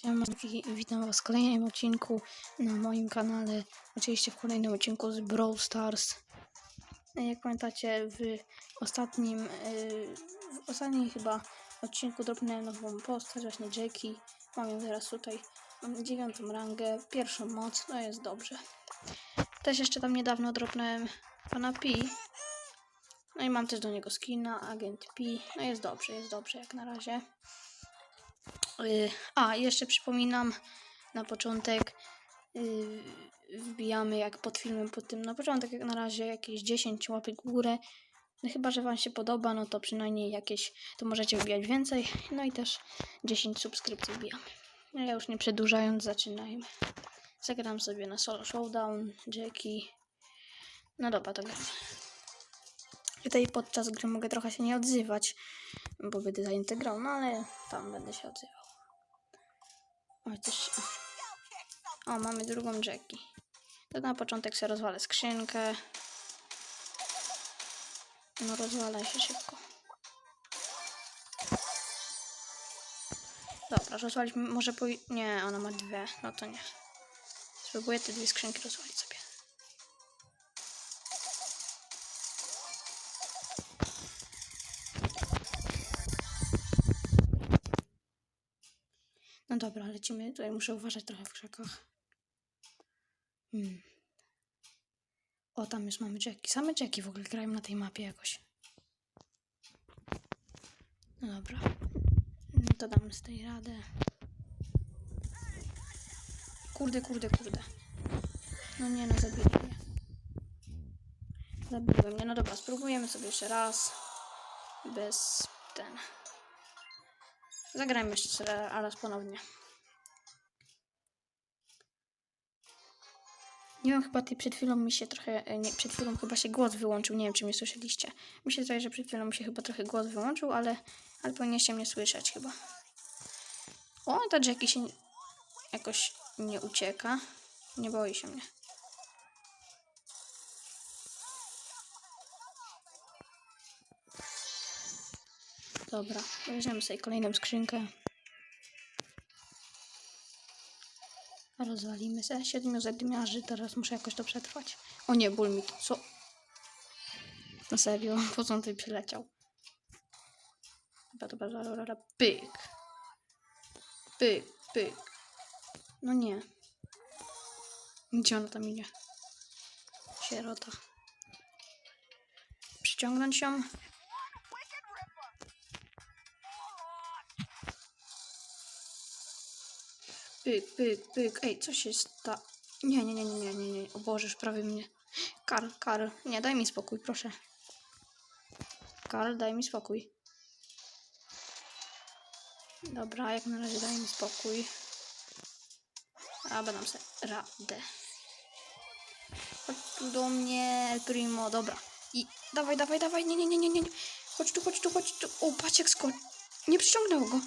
Siema, wi- witam was w kolejnym odcinku na moim kanale. Oczywiście w kolejnym odcinku z Brawl Stars. E, Jak pamiętacie, w ostatnim, yy, w ostatnim chyba odcinku dropnąłem nową postać, właśnie Jackie. Mam ją teraz tutaj. Mam dziewiątą rangę, pierwszą moc, no jest dobrze. Też jeszcze tam niedawno dropnąłem pana P. No i mam też do niego skina, agent P. No jest dobrze, jest dobrze jak na razie. Y, A, jeszcze przypominam na początek y, wbijamy jak pod filmem pod tym na początek jak na razie jakieś 10 łapek w górę. No chyba, że wam się podoba, no to przynajmniej jakieś, to możecie wbijać więcej. No i też 10 subskrypcji wbijamy. No ja już nie przedłużając, zaczynajmy. Zagram sobie na solo showdown, Jackie. No dobra, to gramy. Tutaj podczas gry mogę trochę się nie odzywać, bo będę zajęty grą, no ale tam będę się odzywał. O, coś... o, mamy drugą Jackie. To na początek sobie rozwalę skrzynkę. No rozwala się szybko. Dobra, rozwaliśmy, może po... Nie, ona ma dwie, no to nie. Spróbuję te dwie skrzynki rozwalić sobie. No dobra, lecimy. Tutaj muszę uważać trochę w krzakach. Hmm. O, tam już mamy Jackie. Same Jackie w ogóle grają na tej mapie jakoś. No dobra. No to damy z tej radę. Kurde, kurde, kurde. No nie, no zabili mnie. Zabiłem mnie. No dobra, spróbujemy sobie jeszcze raz. Bez ten. Zagrajmy jeszcze raz ponownie. Nie wiem, chyba ty przed chwilą mi się trochę, e, nie, przed chwilą chyba się głos wyłączył, nie wiem, czy mnie słyszeliście. Mi się zdaje, że przed chwilą mi się chyba trochę głos wyłączył, ale, ale powinniście mnie słyszeć chyba. O, ta Jackie się jakoś nie ucieka. Nie boi się mnie. Dobra, weźmiemy sobie kolejną skrzynkę. Rozwalimy se. Siedmiu zadymiarzy, teraz muszę jakoś to przetrwać. O nie, ból mi to, co? Na serio, po co on tutaj przyleciał? Dobra, dobra, dobra, dobra, pyk. Pyk, pyk. No nie. Gdzie ona tam idzie? Sierota. Przyciągnąć ją? Pyk, pyk, pyk. Ej, co się sta... Nie, nie, nie, nie, nie, nie. O Boże, prawie mnie... Karl, Karl. Nie, daj mi spokój, proszę. Karl, daj mi spokój. Dobra, jak na razie daj mi spokój. A, dam sobie radę. Chodź tu do mnie, Primo, dobra. I dawaj, dawaj, dawaj, nie, nie, nie, nie, nie. Chodź tu, chodź tu, chodź tu. O, jak skocz. Nie przyciągnęło go.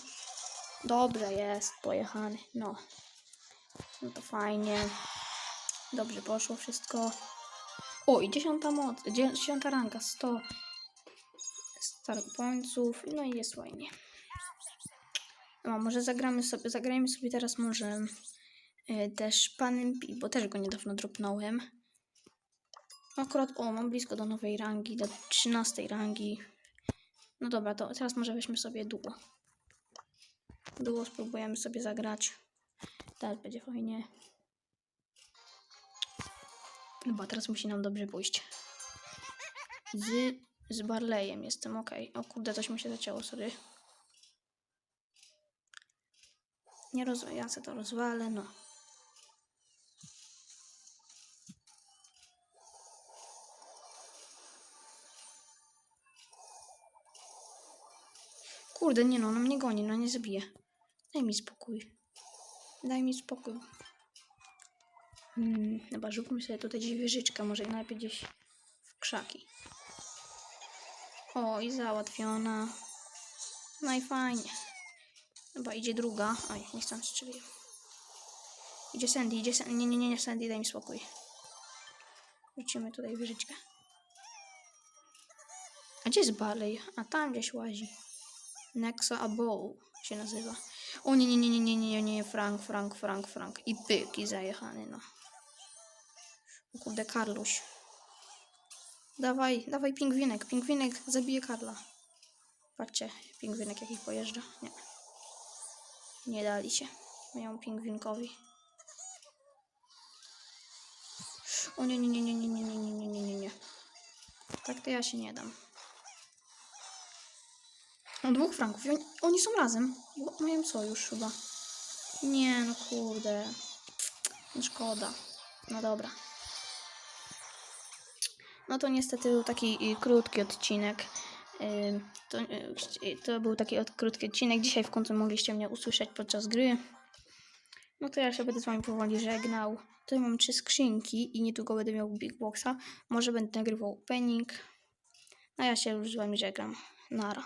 Dobrze jest, pojechany. No. No to fajnie. Dobrze poszło wszystko. O, i dziesiąta moc, dzie- dziesiąta ranka, 100 star pońców, no i jest fajnie. No, może zagramy sobie, zagrajmy sobie teraz może y, też panem Pi, bo też go niedawno dropnąłem. Akurat, o, mam blisko do nowej rangi, do 13 rangi. No dobra, to teraz może weźmy sobie duo. Duo spróbujemy sobie zagrać. Teraz będzie fajnie. Chyba teraz musi nam dobrze pójść. Z, z Barleyem jestem, ok. O kurde, coś mi się zacięło, sorry. Nie roz... Ja to rozwalę, no. Kurde, nie no, ona mnie goni, no nie zabije. Daj mi spokój. Daj mi spokój. Hmm, chyba rzućmy sobie tutaj gdzieś wieżyczkę, może najlepiej gdzieś w krzaki. O, i załatwiona. No i fajnie. Chyba idzie druga. Oj, nie chcę strzeliłem. Idzie Sandy, idzie Sandy. Nie, nie, nie, nie, Sandy, daj mi spokój. Rzucimy tutaj wieżyczkę. A gdzie jest Barley? A tam gdzieś łazi. Nexa Abou się nazywa. O nie, nie, nie, nie, nie, nie, nie, Frank, Frank, Frank, Frank. I pyk, i zajechany, no. O kurde, Karluś. Dawaj, dawaj pingwinek, pingwinek zabije Karla. Patrzcie, pingwinek jaki pojeżdża. Nie. Nie dali się. Mają pingwinkowi. O nie, nie, nie, nie, nie, nie, nie, nie, nie, nie, nie. Tak to ja się nie dam. O, dwóch franków. Oni, oni są razem. Mają sojusz chyba. Nie, no kurde. No szkoda. No dobra. No to niestety był taki y, krótki odcinek. Ym, To, y, to był taki krótki odcinek. Dzisiaj w końcu mogliście mnie usłyszeć podczas gry. No to ja się będę z wami powoli żegnał. Tutaj mam trzy skrzynki i niedługo będę miał Big Boxa. Może będę nagrywał opening. A ja się już z wami żegnam. Nara.